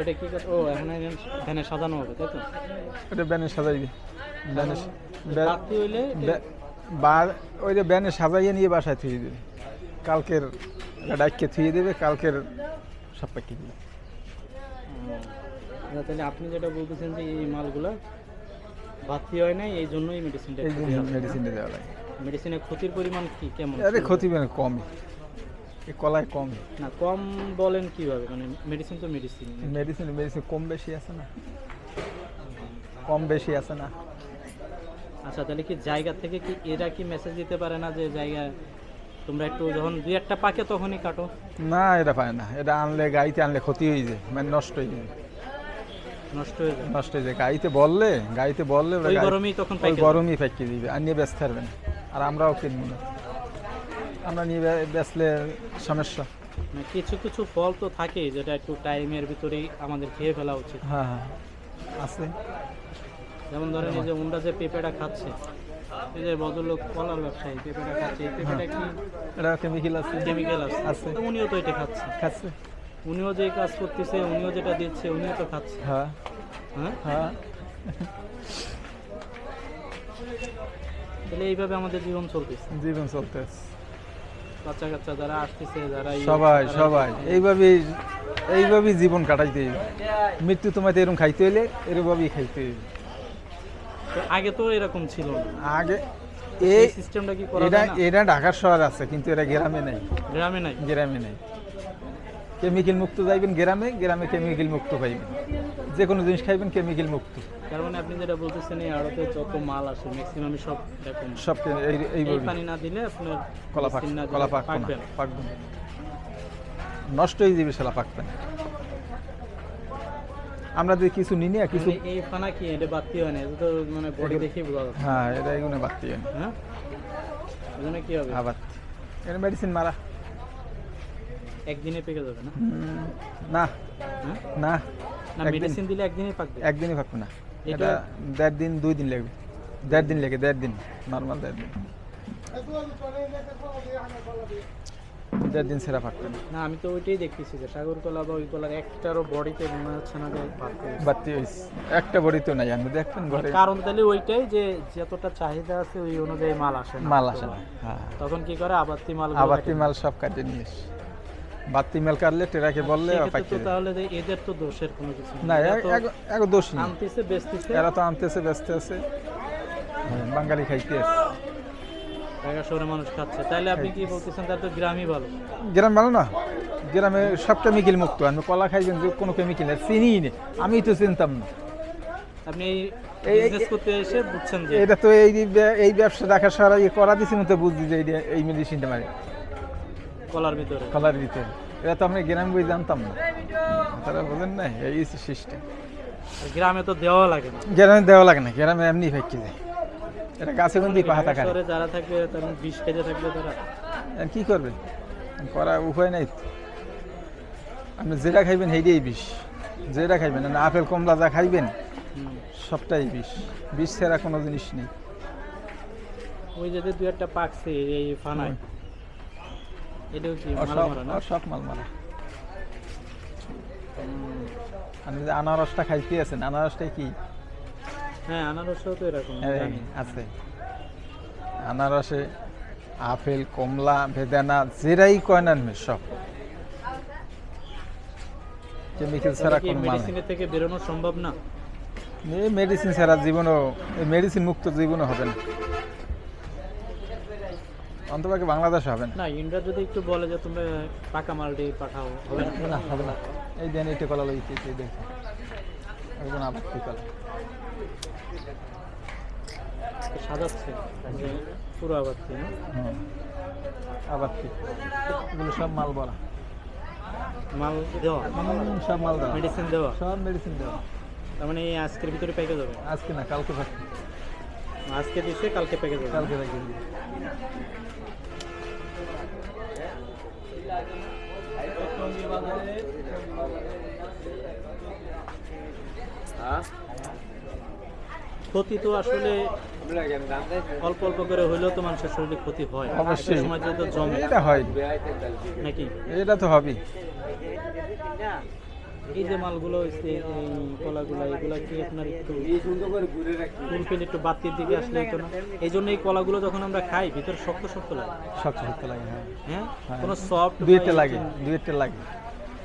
ওটা কি ও এখানে ধানে সাজানো হবে তাই তো? এটা ব্যানে সাজাইবি। রাত্রি হইলে বা ওই যে ব্যানে সাজাইয়ে নিয়ে বাসায় থুয়ে দেবে। কালকের ডাইকে থুয়ে দেবে কালকের সব পাখি দিবে। তাহলে আপনি যেটা বলতেছেন যে এই মালগুলা বাতি হয় নাই এই জন্যই মেডিসিনটা মেডিসিনটা দেওয়া লাগে। মেডিসিনের ক্ষতির পরিমাণ কি কেমন? আরে ক্ষতি মানে কমই। এই কলায় কমই না কম বলেন কীভাবে? মানে মেডিসিন তো মেডিসিন মেডিসিন মেডিসিন কম বেশি আছে না? কম বেশি আছে না? আচ্ছা তাহলে কি জায়গা থেকে কি এরা কি মেসেজ দিতে পারে না যে জায়গা তোমরা একটু যখন দুই একটা পাকে তখনই কাটো? না এটা পায় না। এটা আনলে গাড়িতে আনলে ক্ষতি হয়ে যায়। মানে নষ্ট হয়ে যায়। নষ্ট হয়ে যায়। নষ্ট হয়ে যায়। গাড়িতে বললে গাড়িতে বললে ওই গরমেই তখন গরমই ফেঁকিয়ে দিবে। আর নিয়ে ব্যস্ত থাকবে আর আমরাও কিনবো না। আমরা নিয়ে বে- বেচলে সমস্যা। মানে কিছু কিছু ফল তো থাকে যেটা একটু টাইমের ভিতরেই আমাদের খেয়ে ফেলা উচিত। হ্যাঁ হ্যাঁ আছে। যেমন ধরেন এই যে উন্ডা যে পেঁপেটা খাচ্ছে এই যে ভদ্রলোক কলার ব্যবসায়ী পেঁপেটা খাচ্ছে এই পেঁপেটা কি এটা কেমিক্যাল আছে। কেমিক্যাল আছে? আছে। উনিও তো এটা খাচ্ছে। খাচ্ছে। উনিও যে কাজ করতেছে উনিও যেটা দিচ্ছে উনিও তো খাচ্ছে। হ্যাঁ। হ্যাঁ? হ্যাঁ। তাহলে এইভাবে আমাদের জীবন চলতেছে। জীবন চলতেছে। বাচ্চা কাচ্চা যারা আসতেছে যারা সবাই সবাই। এইভাবেই এইভাবেই জীবন কাটাইতে মৃত্যু তোমার এরকম খাইতে হইলে এরকমভাবেই খাইতে হইবে। তো আগে তো এরকম ছিল আগে এই এই সিস্টেমটা কি করা এটা এটা ঢাকার শহর আছে কিন্তু এটা গ্রামে নেই। গ্রামে নাই? গ্রামে নেই। কেমিক্যাল মুক্ত যাইবেন গ্রামে গ্রামে কেমিক্যাল মুক্ত পাইবেন। যে কোনো জিনিস খাইবেন কেমিক্যাল মুক্ত। তার মানে আপনি যেটা বলতেছেন এই আড়তে যত মাল আসে ম্যাক্সিমাম সব এরকম সব এই এই পানি না দিলে আপনার কলা পাক কলা পাকবে পাকবে না। নষ্ট হয়ে যাবে সেলা পাকবে না। আমরা যদি কিছু নিই না কিছু মানে এই ফানা কি এটা হয় না? এটা তো মানে বডি দেখেই বোঝা যাচ্ছে। হ্যাঁ এটা এগুলো হয় না। হ্যাঁ? কি হবে? আবার এটা মেডিসিন মারা। একদিনে পেকে যাবে না? না। হ্যাঁ? না। না মেডিসিন দিলে একদিনে পাকবে একদিনই পাকবে না। এটা- দেড় দিন দুই দিন লাগবে দেড় দিন লেগে দেড় দিন নর্মাল দেড় দিন। দেড় দিন সেরা পাকবে না আমি তো ওইটাই দেখতেছি যে সাগর কলা বা ওই কলার একটারও বডিতে মনে হচ্ছে না যে বাড়তি একটা বড়ি তো নাই আপনি দেখবেন ঘরে। কারণ তাহলে ওইটাই যে যতটা চাহিদা আছে ওই অনুযায়ী মাল আসে না। মাল আসে না হ্যাঁ। তখন কি করে? আবাত্তি মাল আবাতি মাল সব কাটে নিয়ে এসে। বাতি মেল কাটলে টেরাকে বললে দেবে। তাহলে যে এদের তো দোষের কোনো কিছু। না এক- দোষ নেই। আনতেছে বেচতেছে। এরা তো আনতেছে ব্যস্ত আছে। বাঙালি খাইতে আছে। ঢাকা শহরে মানুষ খাচ্ছে। তাহলে আপনি কি বলতেছেন তার তো গ্রামই ভালো? গ্রাম ভালো না। গ্রামে সব কেমিক্যাল মুক্ত। আপনি কলা খাইবেন যে কোনো কেমিক্যাল চিনি নেই। আমি তো চিনতাম না। আপনি এই বিজনেস করতে এসে বুঝছেন যে এটা তো এই এই ব্যবসা দেখা সারা ইয়ে করা দিছি মতো বুঝছি যে এই মেডিসিনটা মারে কলার ভিতরে। কলার ভিতরে। এটা তো আমরা গ্রামে বই জানতাম না। তারা বোঝেন না এই সিস্টেম। গ্রামে তো দেওয়া লাগে না। গ্রামে দেওয়া লাগে না গ্রামে এমনি ফেঁকে যায়। এটা গাছে বন্দি পাহাতা ঢাকা যারা থাকবে তারা বিষ খেতে থাকবে তারা। আর কি করবে? করা উপায় নাই আপনি যেটা খাইবেন সেইটাই বিষ। যেটা খাইবেন না আপেল কমলা যা খাইবেন সবটাই বিষ। বিষ ছাড়া কোনো জিনিস নেই। ওই যে দু একটা পাকছে এই ফানায়। এটাও কি আর মাল সব মারা সব মাল মারা আপনি যে আনারসটা খাইতে আছেন আনারসটা কি? হ্যাঁ আনারসও তো এরকম। আছে। আনারসে আপেল কমলা বেদানা যেরাই কয় না সব। কেমিক্যাল ছাড়া কোনো মেডিসিনের থেকে বেরোনো সম্ভব না? এই মেডিসিন ছাড়া জীবনও মেডিসিন মুক্ত জীবনও হবে না। অন্তপাকে বাংলাদেশ হবে না। না ইন্ডিয়া যদি একটু বলে যে তুমি পাকা মালটি পাঠাও হবে না? না হবে না। এই দেন এটা কলা লইতে এই দেন একদম ঠিক কলা সাজাচ্ছে যে পুরো আবার না? ঠিক এগুলো সব মাল বলা। মাল দেওয়া? সব মাল দেওয়া। মেডিসিন দেওয়া? সব মেডিসিন দেওয়া। তার মানে এই আজকের ভিতরে পেকে যাবে? আজকে না কালকে আজকে দিচ্ছে কালকে পেকে যাবে। কালকে রাখি ক্ষতি তো আসলে অল্প অল্প করে হইলেও তো মানুষের শরীরে ক্ষতি হয়। অবশ্যই। সময় যেহেতু জমে। এটা হয়। নাকি? এটা তো হবেই। এই যে মালগুলো হচ্ছে এই কলাগুলো এগুলো কি আপনার একটু ফুলফিল একটু বাতির দিকে আসলে হতো না? এই জন্য এই কলাগুলো যখন আমরা খাই ভিতরে শক্ত শক্ত লাগে। শক্ত শক্ত লাগে হ্যাঁ। হ্যাঁ? হ্যাঁ। কোনো সফট দুই একটা লাগে দুই একটা লাগে।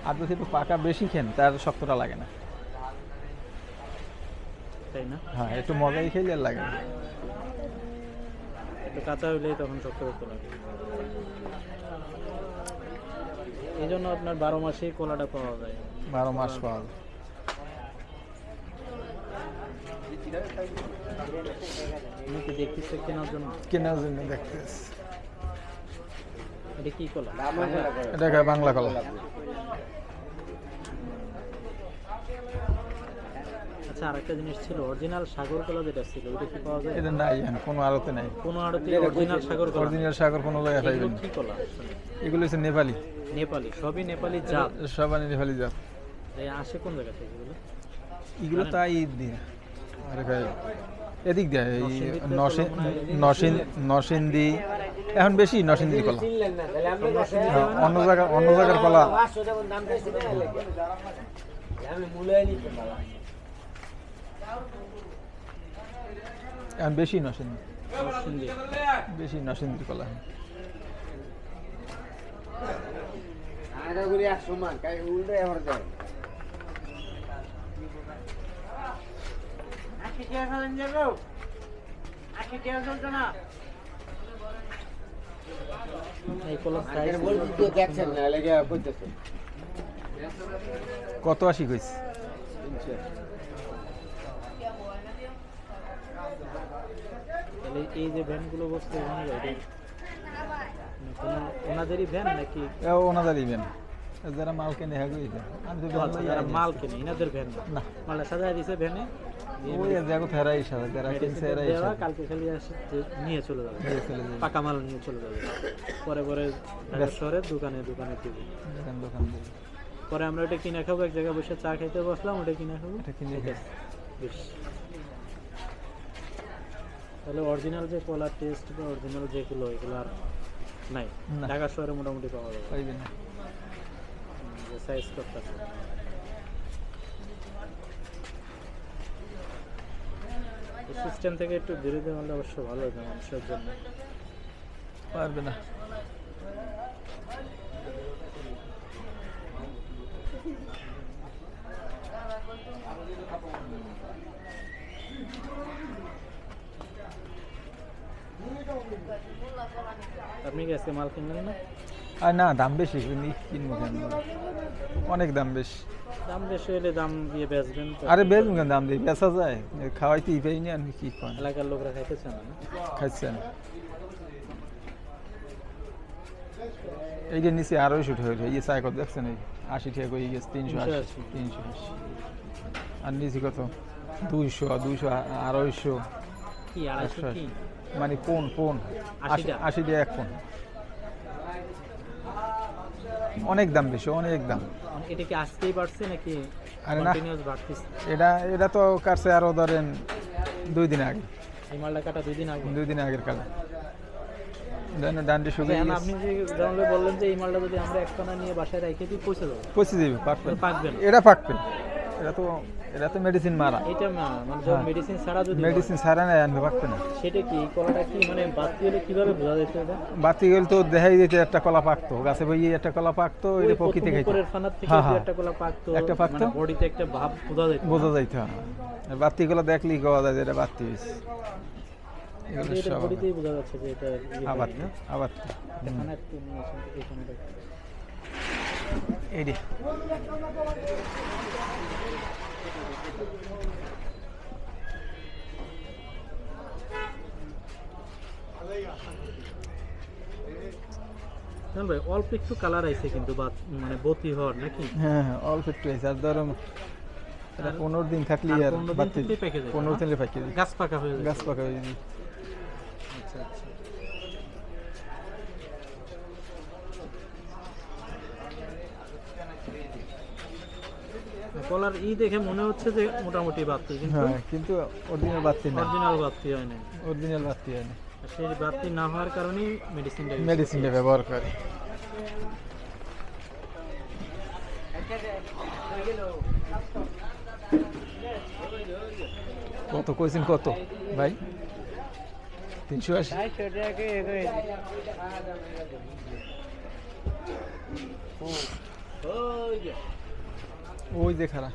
আর যদি একটু পাকা বেশি খেন তার শক্তটা লাগে না। তাই না? হ্যাঁ একটু মজাই খেলে আর লাগে না। একটু কাঁচা হইলেই তখন শক্ত শক্ত লাগে। এই জন্য আপনার বারো মাসেই কলাটা পাওয়া যায়। বারো মাস পাওয়া যায়। তুমি কি দেখতেছো কেনার জন্য। কেনার জন্য দেখতেছি। এটা কি কলা? এটা বাংলা কলা। আচ্ছা আরেকটা জিনিস ছিল অরিজিনাল সাগর কলা যেটা ছিল ওটা কি পাওয়া যায়? এটা নাই এখন কোনো আড়তে নাই। কোনো আড়তে অরিজিনাল সাগর কলা। অরিজিনাল সাগর কোনো জায়গায় এগুলো পাইবেন কি কলা? এগুলো হচ্ছে নেপালি। নেপালি সবই নেপালি জাত। সবাই নেপালি জাত। আসে কোন জায়গা থেকে এগুলো এগুলো তাই দিয়ে। আরে ভাই এদিক দিয়ে এই কলা মনে নরসিংদী এখন বেশি কলা। হ্যাঁ, অন্য জায়গা অন্য জায়গার কলা। এখন বেশি এই কলার সাইজ কত আশি কইছে? তাহলে এই যে ভ্যানগুলো কোনো ওনাদেরই ভ্যান নাকি? এ ওনাদের ইভেন যারা মাল কেনে হ্যাঁ গইছে আমি তো আচ্ছা, যারা মাল কেনে এনাদের ভ্যান না? না। মালটা সাজায় দিছে ভ্যানে? ওই জায়গা থেরাই সাথে যারা কিনছে এরাই কালকে খালি আসে নিয়ে চলে যাবে। নিয়ে চলে যাবে। পাকা মাল নিয়ে চলে যাবে। পরে পরে শহরে দোকানে দোকানে দিবে। দোকান দোকান দিয়ে। পরে আমরা ওটা কিনে খাব এক জায়গায় বসে চা খেতে বসলাম ওটা কিনে খাব। এটা কিনে খাই। বেশ। তাহলে অরিজিনাল যে কলার টেস্ট বা অরিজিনাল যেগুলো এগুলো আর নাই। ঢাকা শহরে মোটামুটি পাওয়া যাবে। সাইজ করতেছে সিস্টেম থেকে একটু বিরোধী হলে অবশ্য ভালো হতো মানুষের জন্য। পারবে না। আপনি কি আজকে মাল কিনলেন না? আর না দাম বেশি কিনি কিনবো কেন? অনেক দাম বেশি। দাম বেশি হলে দাম দিয়ে বেচবেন আরে বেশ কেন? দাম দিই বেচা যায়। খাওয়াইতেই পাই না আমি কি করেন এলাকার লোকরা খাইতেছে না না? খাচ্ছেন এই যে নিচে আড়াইশো টাকা হয়েছে এই যে কত দেখছেন এই আশি টাকা করে গেছে তিনশো আশি তিনশো আশি। আর নিচে কত? দুইশো দুইশো আড়াইশো। মানে কোন কোন? আশি দিয়ে এক কোন অনেক দাম বেশি অনেক দাম। মানে এটা কি আজকেই বাড়ছে নাকি আরে না। এটা এটা তো কাছে আরও ধরেন দুই দিন আগে। এই মালটা কাটা দুই দিন আগে? দুই দিন আগের কাটা। দেন ডান্ডি শুকিয়ে গেছে। আপনি যে যেমন বললেন যে এই মালটা যদি আমরা একখানা নিয়ে বাসায় রেখে দিই পৌঁছে দেবো পৌঁছে যাবে পাকবে। পাকবে এটা পাকবে। এটা তো এটা তো মেডিসিন মারা। এটা না মানে হ্যাঁ। মেডিসিন ছাড়া যদি মেডিসিন ছাড়া নাই আনবে পাকবে না। সেটা কি? কলাটা কি মানে বাড়তি হলে কীভাবে বোঝা যেত এটা বাতি গেলে তো দেখাই দিতে একটা কলা পাকতো। গাছে বইয়ে একটা কলা পাকতো এটা প্রকৃতি খাইতো। উপরের ফানার থেকে হ্যাঁ, হ্যাঁ। একটা কলা পাকতো একটা পাকতো। মানে বডিতে একটা ভাব বোঝা যেত বোঝা যাইতো বাতিগুলো দেখলেই কওয়া যায় যে এটা বাতি এটা বডিতেই বোঝা যাচ্ছে যে এটা ইয়ে আবার আবার এখানে একটু দেখুন। এই ভাই অল্প একটু কালার আইছে কিন্তু বা মানে বতি হওয়ার নাকি? হ্যাঁ হ্যাঁ অল্প একটু হয়েছে আর ধরো এটা পনেরো দিন থাকলে আর পনেরো দিন যাবে, পনেরো? দিনে গাছ পাকা হয়ে গাছ পাকা হয়ে যায়। আচ্ছা আচ্ছা। কলার ই দেখে মনে হচ্ছে যে মোটামুটি বাড়তি কিন্তু হ্যাঁ কিন্তু অরিজিনাল বাতি না। অরিজিনাল বাড়তি হয় না অরিজিনাল বাতি হয় না সেই বাড়তি না হওয়ার কারণেই মেডিসিনটা মেডিসিনটা ব্যবহার করে। কত কইছেন কত? ভাই? তিনশো আশি। ওই যে খারা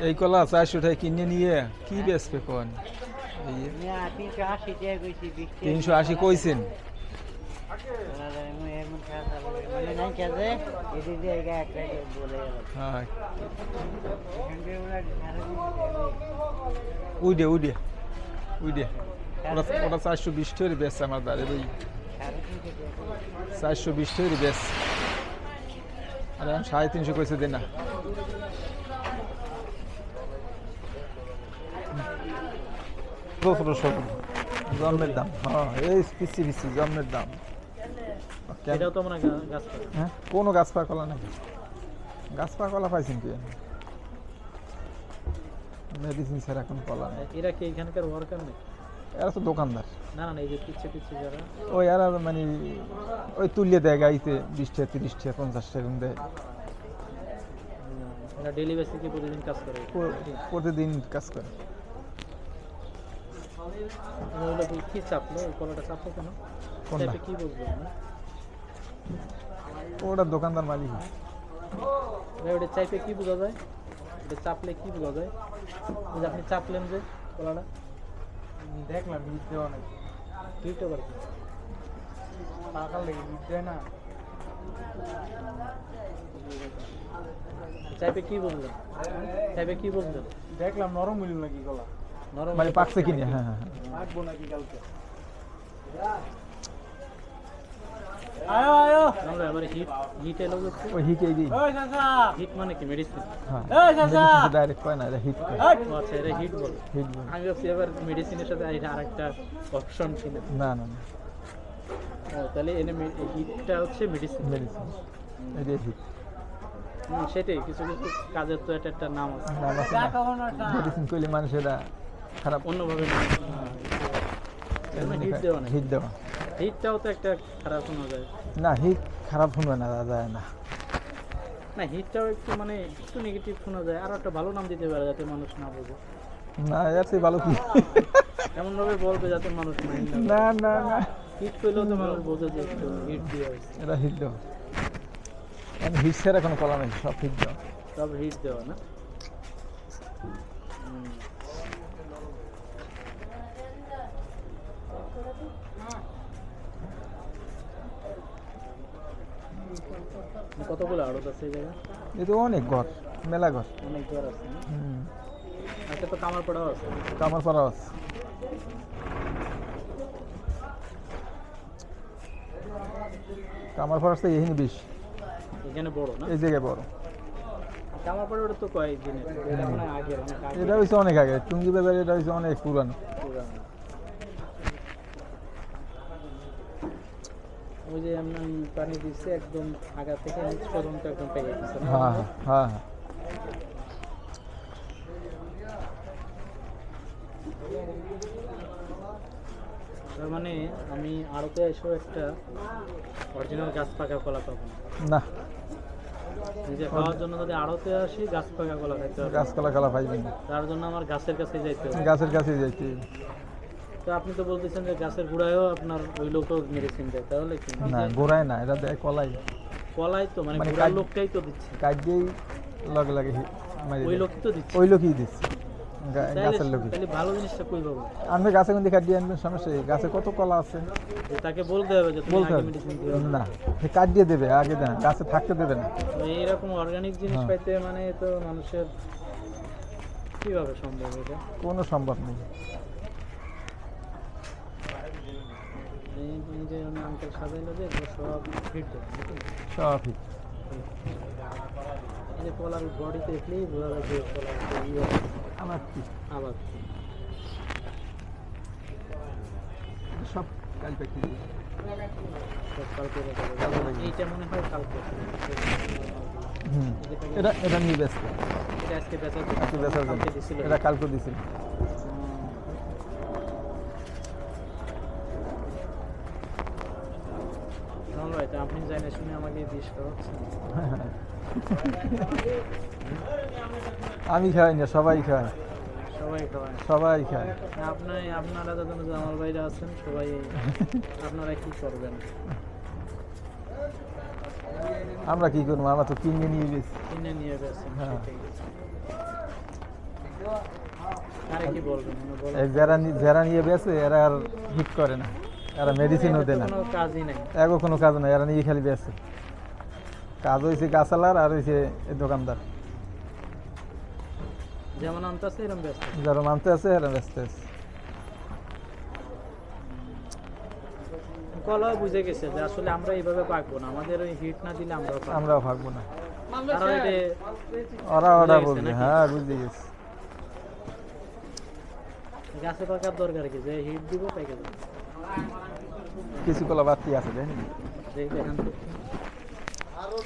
এই কলা চারশো টাকা কিনে নিয়ে কি বেচবে কোন? তিনশো আশি কইছেন? হ্যাঁ উইডে উইডে উইডে ওটা ওটা চারশো বিশ টাকা বেচছে আমার দাঁড়ে ওই চারশো বিশ টাকা বেচ আর এখন সাড়ে তিনশো কইছে দে না পনেরোশো জন্মের দাম হ্যাঁ এই পিসি পিসি জন্মের দাম কেন? এটাও তো মনে গাছ হ্যাঁ? কোনো গাছ পা কলা নাকি? গাছ পা কলা পাইছেন কি? মেডিসিন ছাড়া কোনো কলা নেই। এরা কি এখানকার ওয়ার্কার নেই এরা তো দোকানদার। না না এই যে পিচ্ছে পিচ্ছে যারা। ওই এরা মানে ওই তুলিয়ে দেয় গাড়িতে বিশ টাকা তিরিশ টাকা পঞ্চাশ টাকা এরকম দেয় এরা ডেলি বেসিকে প্রতিদিন কাজ করে? প্রতিদিন কাজ করে। কি- কি চাপলো? কলাটা চাপলো কেন? কি বলব? ওটা দোকানদার মালিক ভাই ওটা চাইপে কি বোঝা যায় ওটা চাপলে কি বোঝা যায় ওই যে আপনি চাপলেন যে কলাটা দেখলাম হিট দেওয়া নাই হিট ওভার কি পাকার লেগে হিট দেয় না চাইপে কি বুঝলেন চাইপে কি বুঝলেন দেখলাম নরম মিল নাকি গলা নরম মানে হলে পাকছে কিনে হ্যাঁ হ্যাঁ হ্যাঁ। পাকবো নাকি কালকে আয়ো আয়ো। আমরা এবারে হিট হিট হচ্ছে ওই হিট এই দিই ওই চাচা হিট মানে কি মেডিসিন হ্যাঁ। এই চাচা ডাইরেক্ট কয় না এটা হিট আচ্ছা এটা হিট বলে। হিট বলে। আমি ভাবছি এবার মেডিসিনের সাথে এটা আরেকটা অপশন ছিল। না না না। তাহলে এনে হিটটা হচ্ছে মেডিসিন মেডিসিন এটাই হিট সেটাই কিছু কিছু কাজের তো এটা একটা নাম আছে। নাম আছে না? মেডিসিন করলে মানুষেরা খারাপ অন্যভাবে হিট দেওয়া নাই হিট দেওয়া। হিটটাও তো একটা খারাপ শোনা যায়। না হিট খারাপ শুনবে না যায় না। না হিটটাও একটু মানে একটু নেগেটিভ শোনা যায়। আর একটা ভালো নাম দিতে পারে যাতে মানুষ না বোঝে। না এর চেয়ে ভালো কি? এমন ভাবে বলবে যাতে মানুষ না না না হিট করলেও তো মানুষ বোঝে যে একটু হিট দিয়ে এটা হিট দেওয়া। আমি হিট ছাড়া কোনো কলা নেই সব হিট দেওয়া। সব হিট দেওয়া না? কতগুলো আড়ত আছে এই জায়গায়? এ তো অনেক ঘর মেলা ঘর। অনেক ঘর আছে হুম। একটা তো কামার পড়াও আছে? কামার পাড়া আছে। কামার পাড়া আছে এখানে বেশি। এখানে বড় না? এই জায়গায় বড়। কামার পড়ে ওটা তো কয়েক দিনের এটা অনেক আগে এটা হয়েছে অনেক আগে। টুঙ্গি বাজার এটা হয়েছে অনেক পুরানো পুরানো। ওই যে এমন পানি দিচ্ছে একদম আগা থেকে নিচ পর্যন্ত একদম পেয়ে গেছে। হ্যাঁ হ্যাঁ হ্যাঁ। তার মানে আমি আড়তে এসেও একটা অরিজিনাল গাছ পাকা কলা পাবো না। না নিজে খাওয়ার জন্য যদি আড়তে আসি গাছ পাকা কলা খাইতে হবে। গাছপালা কালা পাইবেন না তার জন্য আমার গাছের কাছে যাইতে হবে। গাছের কাছে যাইতে হবে। তো আপনি তো বলতেছেন যে গাছের গুড়ায়ও আপনার ওই লোকও মেডিসিন দেয় তাহলে কি? না গোড়ায় না এটা দেয় কলাই। কলাই তো মানে মানে গুড়ার লোকটাই তো দিচ্ছে। কাজ দিয়েই লগে লাগে ওই লোকই তো দিচ্ছে। ওই লোকই দিচ্ছে। গাছের লোকই। তাহলে ভালো জিনিসটা কই পাবো? আপনি গাছে কিন্তু কাটিয়ে আনবেন সমস্যা। গাছে কত কলা আছে? তাকে বলতে হবে যে তুমি বলতে আগে হবে। না সে কাট দিয়ে দেবে আগে দেন গাছে থাকতে দেবে না। এইরকম অর্গানিক জিনিস হ্যাঁ। পাইতে মানে তো মানুষের কীভাবে সম্ভব এটা? কোনো সম্ভব নেই। এই এই যে আঙ্কেল সাজাইলো যে এগুলো সব ফিট সবই এই যে কলার দেখলেই বোঝা যায় যে কলার ইয়ে আমার কি? আবার সব সব কালকে এইটা মনে হয় কালকে। হুম। এটা এটা নিয়ে এটা আজকে বেচা এটা কালকে দিছিল কামল ভাই তো আপনি জানে শুনে আমাকে বিষ খাওয়াচ্ছেন আমি খাই না সবাই খায়। সবাই খাওয়ায় সবাই খায়। আপনারা যখন ভাইরা আছেন সবাই আপনারা কি করবেন? আমরা কি করব? আমরা তো কিনে নিয়ে গেছি। কিনে নিয়ে গেছেন হ্যাঁ। যারা যারা নিয়ে বেছে এরা আর হিট করে না। এরা মেডিসিনও দেয় না। কোনো কাজই নাই। এগো কোনো কাজ নাই এরা নিয়ে খালি বেছে কাজ হয়েছে গাছালার আর হয়েছে এই দোকানদার। যেমন আনতেছে এরকম ব্যস্ত। যারা মানতে আছে ব্যস্ত আছে। কলাও বুঝে গেছে যে আসলে আমরা এইভাবে পাকবো না আমাদের ওই হিট না দিলে আমরা না। ওরা ওরা বলবে হ্যাঁ বুঝে গেছে। গাছে পাকার দরকার কি? যে হিট দিব যাবে কিছু কলা বাড়তি আছে দেখান। হ্যাঁ?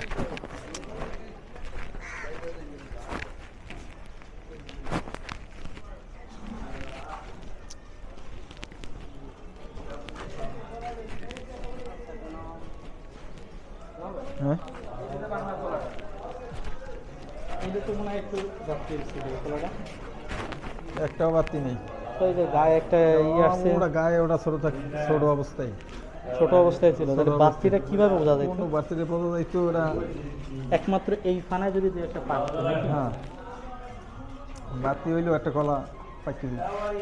হয় একটাও বাড়তি নেই। গায়ে একটা ই আসছে ওটা গায়ে ওটা ছোট থাক ছোট অবস্থায়। ছোট অবস্থায় ছিল। তাহলে। বাতিটা কীভাবে বোঝা যায়? কোনো বাড়তিতে পড়ে যাইতো ওরা একমাত্র এই ফানায় যদি দুই একটা পাক হ্যাঁ। বাতি হইলেও একটা কলা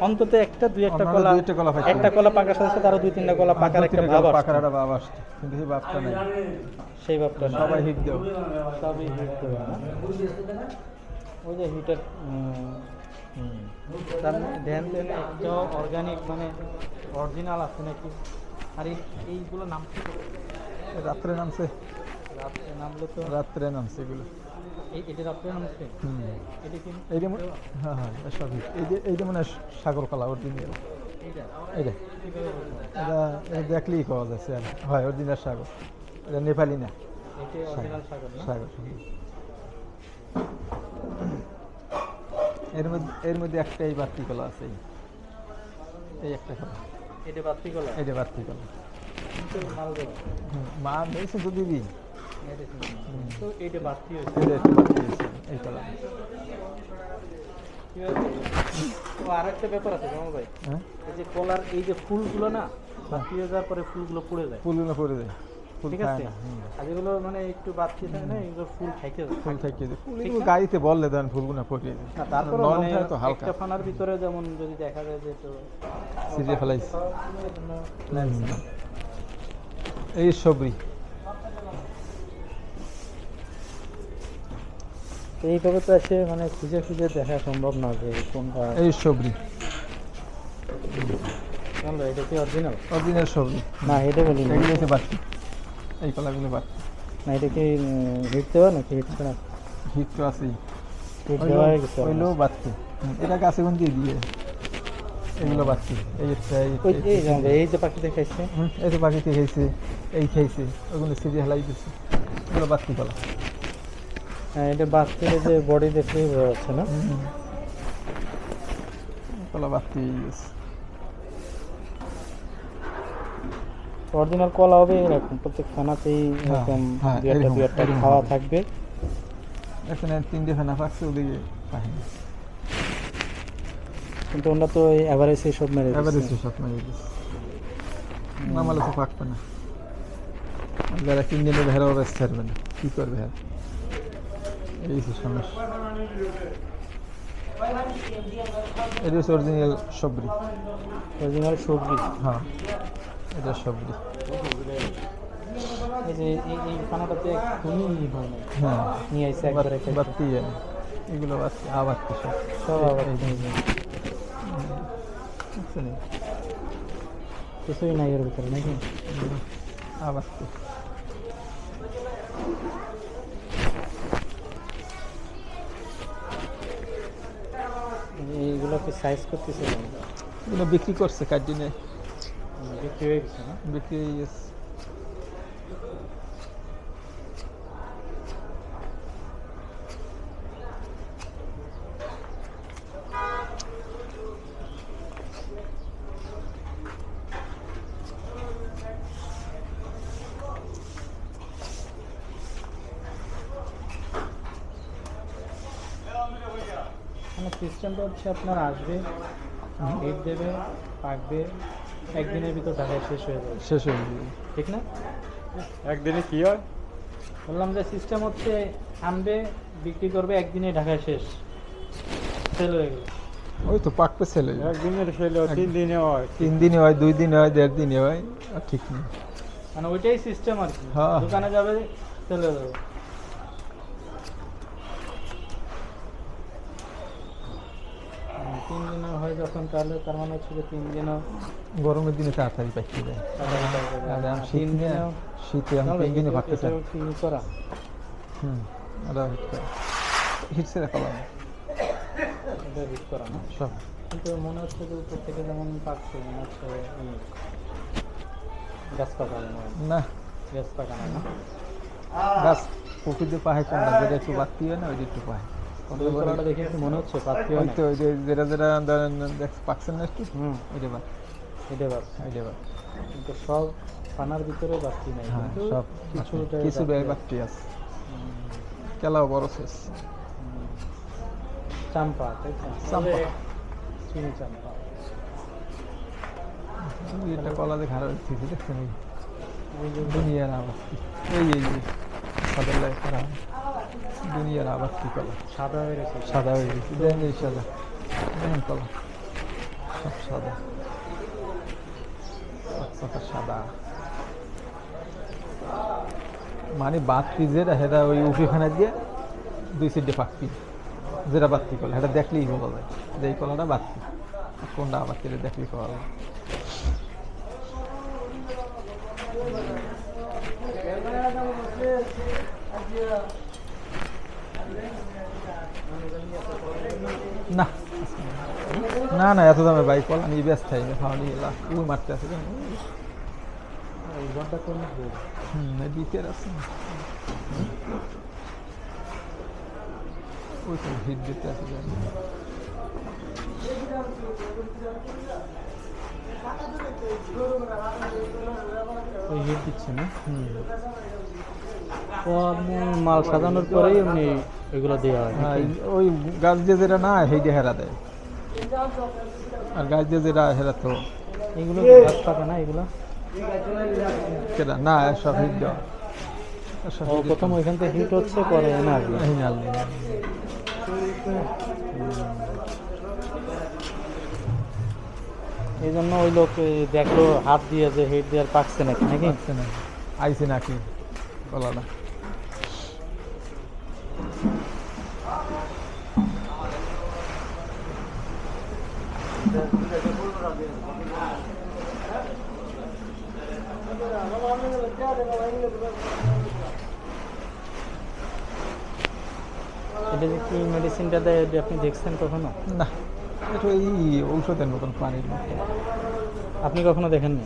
অন্তত একটা দুই একটা কলা দুই একটা কলা পাইতে একটা কলা পাকার সাথে সাথে আরও দুই তিনটা কলা পাকার একটা ভাব আসছে। পাকার একটা ভাব আসছে। কিন্তু সেই ভাবটা নেই। সেই ভাবটা সবাই হিট দেও সবই হিট না ওই যে হিটার তার মানে ধ্যান দেন একটা অর্গানিক মানে অরিজিনাল আছে নাকি? আর এইগুলো নাম রাত্রে নামছে। রাত্রে নামলো তো। রাত্রে নামছে এগুলো। হ্যাঁ হ্যাঁ দেখলেই পাওয়া যাচ্ছে আর হয় অরিজিনাল সাগর। এটা নেপালি না। সাগর। এর মধ্যে এর মধ্যে একটাই বাড়তি কলা আছে। এই। এই একটা কলা। এটা বাত্তি কলা এই যে বাড়তি কলা মা মেয়েছে তো দিবি। তো এইটা বাত্তি হয়েছে। এই কলা আরেকটা ব্যাপার আছে জামাল ভাই। হ্যাঁ? এই যে কলার এই যে ফুলগুলো না বাতি হয়ে যাওয়ার পরে ফুলগুলো পড়ে যায়। ফুলগুলো পড়ে যায়। ঠিক আছে? আর যেগুলো মানে একটু বাতি থাকে না এগুলো ফুল খাইতে ফুল থেকে ফুল এগুলো গাড়িতে বললে দেন ফুলগুলো পরিয়ে না তারপরে মানে তো হালকা। একটা ফানার ভিতরে যেমন যদি দেখা যায় যে তো সিজে ফেলাইছে। এই সবরি। এইভাবে তো এসে মানে খুঁজে খুঁজে দেখা সম্ভব না যে কোনটা এই সবরি। এটা কি অরিজিনাল অরিজিনাল সবরি। না এটা বলি না এগুলো হচ্ছে বাড়তি এই কলাগুলো বাড়তি না এটা কি হিট দেওয়া নাকি? হিট ছাড়া হিট তো আছেই। হিট দেওয়া ওইগুলো বাড়তি হুম, এটা গাছে কোন দিয়ে দিয়ে? এগুলো বাড়তি এই এই যে এই জানলো এই যে পাখি দেখাইছে এই পাখিতে খাইছে এই খাইছে। ওগুলো সিজে হেলাই দিচ্ছে এগুলো বাড়তি কলা হ্যাঁ এটা বাচ্চাদের যে বডি দেখলেই বোঝা যাচ্ছে না। কলা বাড়তি গেছে। অরিজিনাল কলা হবে এরকম প্রত্যেক খানাতেই এরকম হ্যাঁ, দু একটা এরকম, দু একটা খাওয়া থাকবে। এখানে তিনটে ফেনা পাচ্ছে ওদিকে কিন্তু ওরা তো এই অ্যাভারেজে সব মেরে। এসে সব মেরে দিচ্ছে। নামালে তো পাকবে না। যারা কিনে নেবে হেরাও বেশ ছাড়বে না। কী করবে হ্যাঁ এই সমস্যা। এটা হচ্ছে অরিজিনাল সবরি অরিজিনাল সবজি? হ্যাঁ। এটা সবরি এই যে এই খানাটাতে হয় না হ্যাঁ। নিয়ে আসছে একবারে বাত- বাত্তি যায় না। এগুলো সব। সব আবার? কিছুই নাই এর ভিতরে নাকি? সাইজ করতেছে? এগুলো বিক্রি করছে কাটিনে ও, বিক্রি হয়ে গেছে না? বিক্রি হয়ে গেছে মানে সিস্টেমটা হচ্ছে আপনার আসবে হিট দেবে পাকবে একদিনের ভিতর ঢাকায় শেষ হয়ে যাবে। শেষ হয়ে গেছে ঠিক না? একদিনে কি হয়? বললাম যে সিস্টেম হচ্ছে আনবে বিক্রি করবে একদিনে ঢাকায় শেষ। সেল হয়ে গেল। ওই তো পাকবে ছেলে একদিনের ফেলে তিন দিনে হয়। তিন দিনে হয় দুই দিনে হয় দেড় দিনে হয় আর ঠিক নেই। মানে ওইটাই সিস্টেম আর কি। হ্যাঁ। দোকানে যাবে সেল হয়ে যাবে হুম, তিন দিনে হয় যখন তাহলে তার মানে হচ্ছে যে তিন দিনও গরমের দিনে তাড়াতাড়ি পাইতে যায়। আর এখন শীত নিয়ে শীতে এখন তিন দিনে চায় কি করা। হুম হিট করে হিট ছেড়ে কলাম এটা হিট করা না। সব। কিন্তু মনে হচ্ছে যে উপর থেকে যেমন পাকছে মনে হচ্ছে গাছ পাকা না। গাছ পাকা না। গাছ প্রকৃতি পাহাড় কোনটা যেটা একটু বাড়তি হয় না ওইটা একটু পাহাড় মনে হচ্ছে ওই তো ওই যে যেটা যেটা পাকছেন না একটু হুম ওইটা বাদ এটা বার ওইটা বাদ। কিন্তু সব পানার ভিতরে বাড়তি নাই সব কিছুটা কিছু বাড়তি বাড়তি আছে। কেলাও বড় শেষ। চাম্পা তাই চাম্পা। চিনি চাম্পা। এটা কলা আরও ঠিক দেখছেন? এই দুনিয়ার কি এই করা দুনিয়ার আবার কি কলা সাদা হয়ে গেছে। সাদা হয়ে গেছে। দেখেন এই সাদা। দেখেন কলা। সব সাদা। চকচকা সাদা। মানে বাতি যেটা সেটা ওই উপিখানা দিয়ে দুই সাইডে পাকতি যেটা বাতি কলা সেটা দেখলেই বলা যায় যে এই কলাটা বাতি। আর কোনটা আবার তেলে দেখলেই পাওয়া যায়। না না না এত দামে বাইক কলা আমি ব্যস্ত থাকি না নিয়ে লাস্ট উই মারতে আছে কেন? হুম দ্বিতীয় আছে। ওই তো হিট দিতে আছে। ওই হিট দিচ্ছে না? হুম। ও আপনি মাল সাজানোর পরেই এমনি এগুলো দেওয়া হয় হ্যাঁ, ওই গাছ দিয়ে যেটা না সেইটা হেরা দেয়। আর গাছ দিয়ে যেটা হেরা তো এগুলো গাছ পাকা না এগুলো? কেটা না সব হিট দেওয়া। প্রথম ওইখান থেকে হিট হচ্ছে পরে না এই জন্য ওই লোক দেখল হাত দিয়ে যে হিট দিয়ে পাকছে নাকি নাকি? পাচ্ছে না। আইসে নাকি? এটা যে কি মেডিসিনটা দেয় আপনি দেখছেন কখনো? না এটা এই ঔষধের মতন পানির মতো আপনি কখনো দেখেননি?